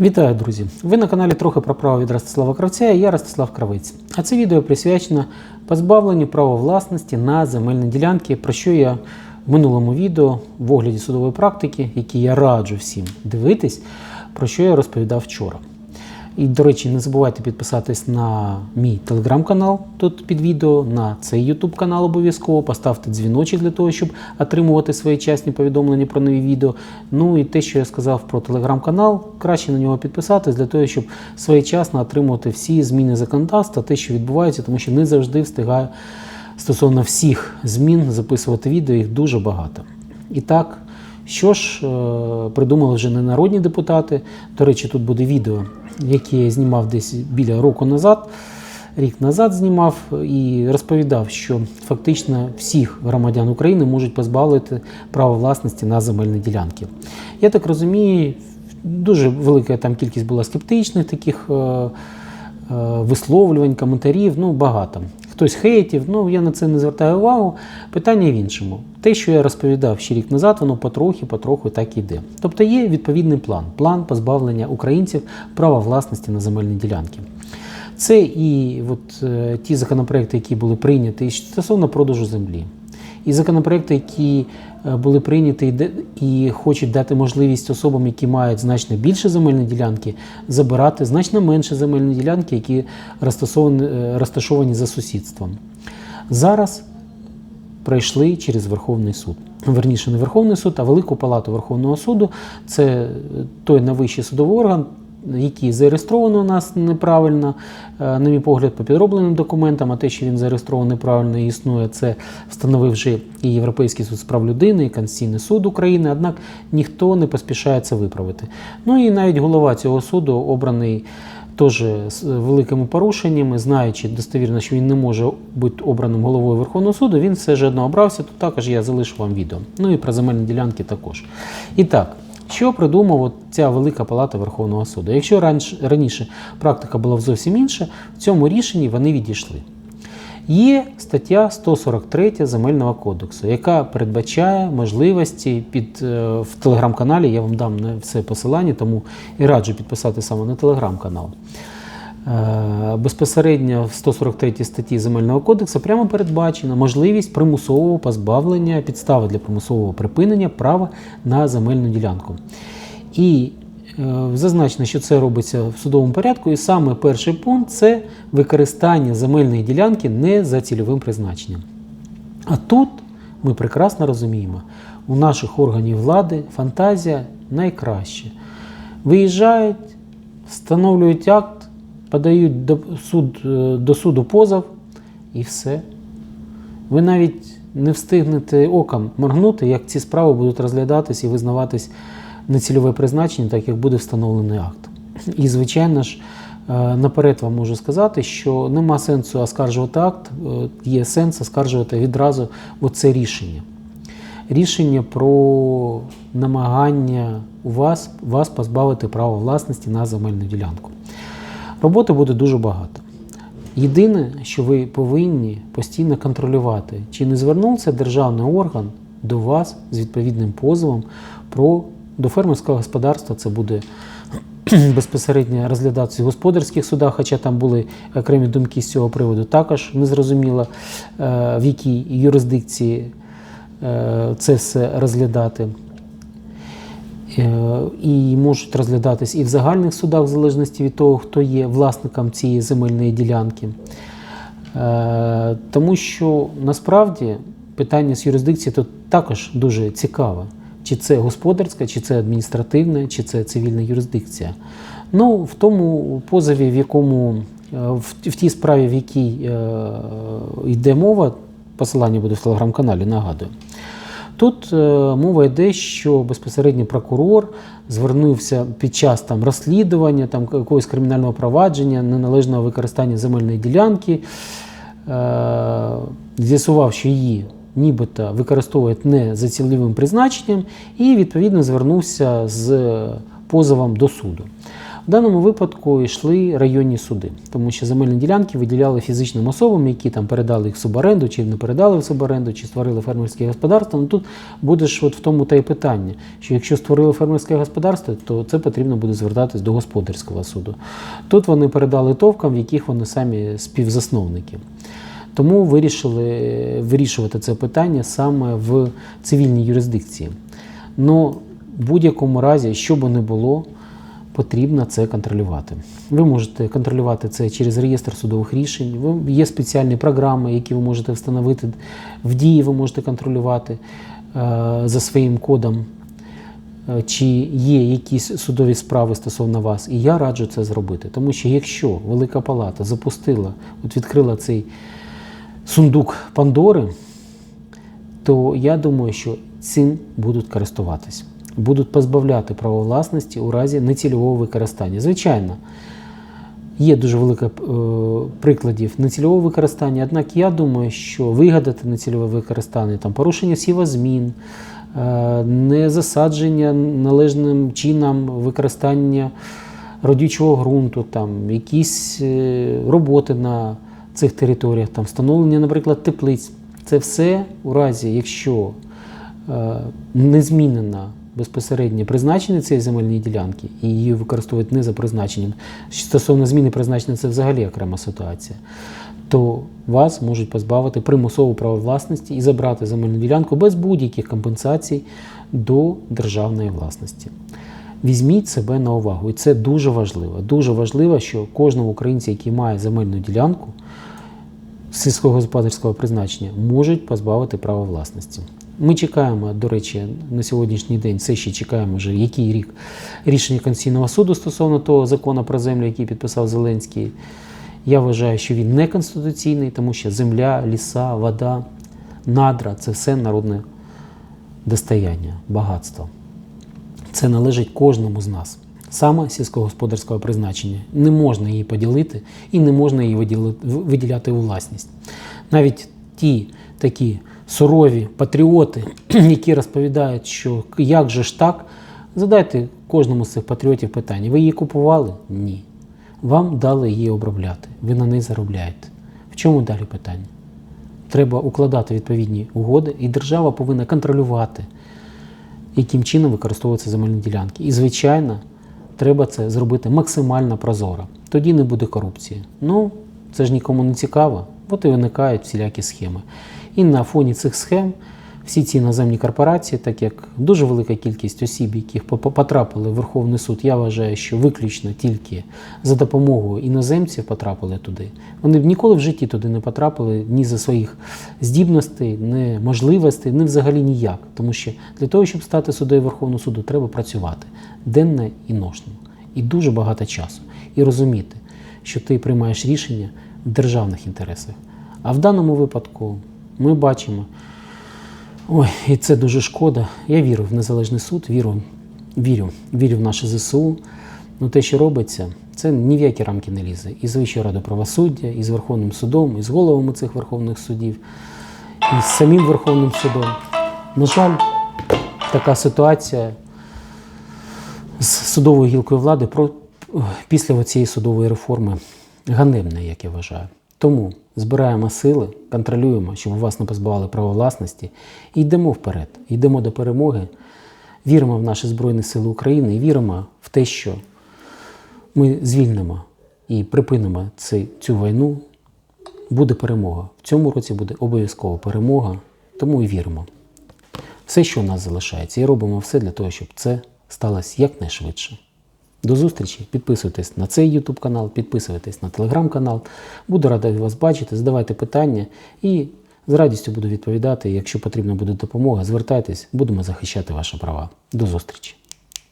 Вітаю, друзі! Ви на каналі трохи про право від Ростислава Кравця і я Ростислав Кравець. А це відео присвячено позбавленню права власності на земельні ділянки, про що я в минулому відео в огляді судової практики, які я раджу всім дивитись, про що я розповідав вчора. І, до речі, не забувайте підписатись на мій телеграм-канал тут під відео, на цей ютуб канал обов'язково, поставте дзвіночок для того, щоб отримувати своєчасні повідомлення про нові відео. Ну і те, що я сказав про телеграм-канал, краще на нього підписатись для того, щоб своєчасно отримувати всі зміни законодавства, те, що відбувається, тому що не завжди встигаю стосовно всіх змін записувати відео, їх дуже багато. І так, що ж е, придумали вже не народні депутати. До речі, тут буде відео, яке я знімав десь біля року назад, рік назад знімав і розповідав, що фактично всіх громадян України можуть позбавити права власності на земельні ділянки. Я так розумію, дуже велика там кількість була скептичних таких. е, е, Висловлювань, коментарів, ну багато. Хтось хейтів, ну я на це не звертаю увагу. Питання в іншому. Те, що я розповідав ще рік назад, воно потрохи, потроху так і йде. Тобто є відповідний план, план позбавлення українців права власності на земельні ділянки. Це і от, е, ті законопроекти, які були прийняті стосовно продажу землі. І законопроекти, які були прийняті і хочуть дати можливість особам, які мають значно більше земельні ділянки, забирати значно менше земельні ділянки, які розташовані, е, розташовані за сусідством. Зараз пройшли через Верховний суд. Верніше, не Верховний суд, а Велику Палату Верховного суду. Це е, той найвищий судовий орган, який зареєстровано у нас неправильно, е, на мій погляд, по підробленим документам, а те, що він зареєстрований неправильно і існує, це встановив вже і Європейський суд з прав людини, і Конституційний суд України, однак ніхто не поспішає це виправити. Ну і навіть голова цього суду обраний теж з великими порушеннями, знаючи достовірно, що він не може бути обраним головою Верховного суду, він все ж одно обрався, то також я залишу вам відео. Ну і про земельні ділянки також. І так, що придумав ця велика палата Верховного суду? Якщо раніше, практика була зовсім інша, в цьому рішенні вони відійшли. Є стаття 143 Земельного кодексу, яка передбачає можливості під е, в телеграм-каналі. Я вам дам все посилання, тому і раджу підписати саме на телеграм-канал. Е, Безпосередньо в 143 статті Земельного кодексу прямо передбачена можливість примусового позбавлення підстави для примусового припинення права на земельну ділянку. І е, зазначено, що це робиться в судовому порядку, і саме перший пункт це використання земельної ділянки не за цільовим призначенням. А тут ми прекрасно розуміємо, у наших органів влади фантазія найкраща. Виїжджають, встановлюють акт, подають до, суд, е, до суду позов і все. Ви навіть не встигнете оком моргнути, як ці справи будуть розглядатись і визнаватись нецільове призначення, так як буде встановлений акт. І, звичайно ж, е, наперед вам можу сказати, що нема сенсу оскаржувати акт, е, є сенс оскаржувати відразу оце рішення. Рішення про намагання у вас, вас позбавити права власності на земельну ділянку. Роботи буде дуже багато. Єдине, що ви повинні постійно контролювати, чи не звернувся державний орган до вас з відповідним позовом про до фермерського господарства. Це буде безпосередньо розглядатися в господарських судах, хоча там були окремі думки з цього приводу. Також незрозуміло, е, в якій юрисдикції е, це все розглядати. Е, і можуть розглядатись і в загальних судах, в залежності від того, хто є власником цієї земельної ділянки. Е, Тому що насправді питання з юрисдикції тут також дуже цікаве. Чи це господарська, чи це адміністративна, чи це цивільна юрисдикція. Ну, в тому позові, в якому е, в, в тій справі, в якій е, йде мова, посилання буде в телеграм-каналі, нагадую. Тут е, мова йде, що безпосередньо прокурор звернувся під час там розслідування там якогось кримінального провадження, неналежного використання земельної ділянки, е, з'ясував, що її нібито використовують не за цільовим призначенням, і відповідно звернувся з позовом до суду. В даному випадку йшли районні суди, тому що земельні ділянки виділяли фізичним особам, які там передали їх в суборенду, чи не передали в суборенду, чи створили фермерське господарство. Ну тут буде от в тому та й питання, що якщо створили фермерське господарство, то це потрібно буде звертатись до господарського суду. Тут вони передали товкам, в яких вони самі співзасновники. Тому вирішили вирішувати це питання саме в цивільній юрисдикції. Ну, в будь-якому разі, що би не було, потрібно це контролювати. Ви можете контролювати це через реєстр судових рішень. Ви- Є спеціальні програми, які ви можете встановити в дії, ви можете контролювати е, за своїм кодом, е, чи є якісь судові справи стосовно вас. І я раджу це зробити. Тому що якщо Велика Палата запустила, от відкрила цей сундук Пандори, то я думаю, що цим будуть користуватись. Будуть позбавляти право власності у разі нецільового використання. Звичайно, є дуже велика е, прикладів нецільового використання, однак я думаю, що вигадати нецільове використання, там, порушення сівозмін, е, незасадження належним чином використання родючого ґрунту, там, якісь е, роботи на цих територіях, там, встановлення, наприклад, теплиць. Це все у разі, якщо не змінено безпосереднє призначення цієї земельної ділянки і її використовують не за призначенням. Стосовно зміни призначення, це взагалі окрема ситуація. То вас можуть позбавити примусового права власності і забрати земельну ділянку без будь-яких компенсацій до державної власності. Візьміть себе на увагу, і це дуже важливо. Дуже важливо, що кожному українцю, який має земельну ділянку, сільськогосподарського призначення можуть позбавити права власності. Ми чекаємо, до речі, на сьогоднішній день все ще чекаємо вже який рік рішення Конституційного суду стосовно того закону про землю, який підписав Зеленський. Я вважаю, що він не конституційний, тому що земля, ліса, вода, надра це все народне достояння, багатство. Це належить кожному з нас. Саме сільськогосподарського призначення. Не можна її поділити і не можна її виділяти у власність. Навіть ті такі сурові патріоти, які розповідають, що як же ж так, задайте кожному з цих патріотів питання: ви її купували? Ні. Вам дали її обробляти, ви на неї заробляєте. В чому далі питання? Треба укладати відповідні угоди, і держава повинна контролювати яким чином використовуються земельні ділянки. І, звичайно, треба це зробити максимально прозоро. Тоді не буде корупції. Ну, це ж нікому не цікаво, от і виникають всілякі схеми. І на фоні цих схем всі ці іноземні корпорації, так як дуже велика кількість осіб, яких по- по- потрапили в Верховний суд, я вважаю, що виключно тільки за допомогою іноземців потрапили туди. Вони ніколи в житті туди не потрапили ні за своїх здібностей, ні можливостей, ні взагалі ніяк. Тому що для того, щоб стати суддею Верховного суду, треба працювати денно і ношно. І дуже багато часу. І розуміти, що ти приймаєш рішення державних інтересах. А в даному випадку ми бачимо, ой, і це дуже шкода. Я вірю в незалежний суд, вірю, вірю, вірю в наше ЗСУ. Ну те, що робиться, це ні в які рамки не лізе. І з Вищою радою правосуддя, і з Верховним судом, і з головами цих верховних судів, і з самим Верховним судом. На жаль, така ситуація з судовою гілкою влади про, після цієї судової реформи ганебна, як я вважаю. Тому збираємо сили, контролюємо, щоб вас не позбавили права власності, і йдемо вперед, йдемо до перемоги, віримо в наші Збройні Сили України і віримо в те, що ми звільнимо і припинимо цю війну. Буде перемога. В цьому році буде обов'язково перемога, тому і віримо. Все, що у нас залишається, і робимо все для того, щоб це сталося якнайшвидше. До зустрічі. Підписуйтесь на цей YouTube канал, підписуйтесь на телеграм канал. Буду радий вас бачити, задавайте питання і з радістю буду відповідати. Якщо потрібна буде допомога, звертайтесь, будемо захищати ваші права. До зустрічі!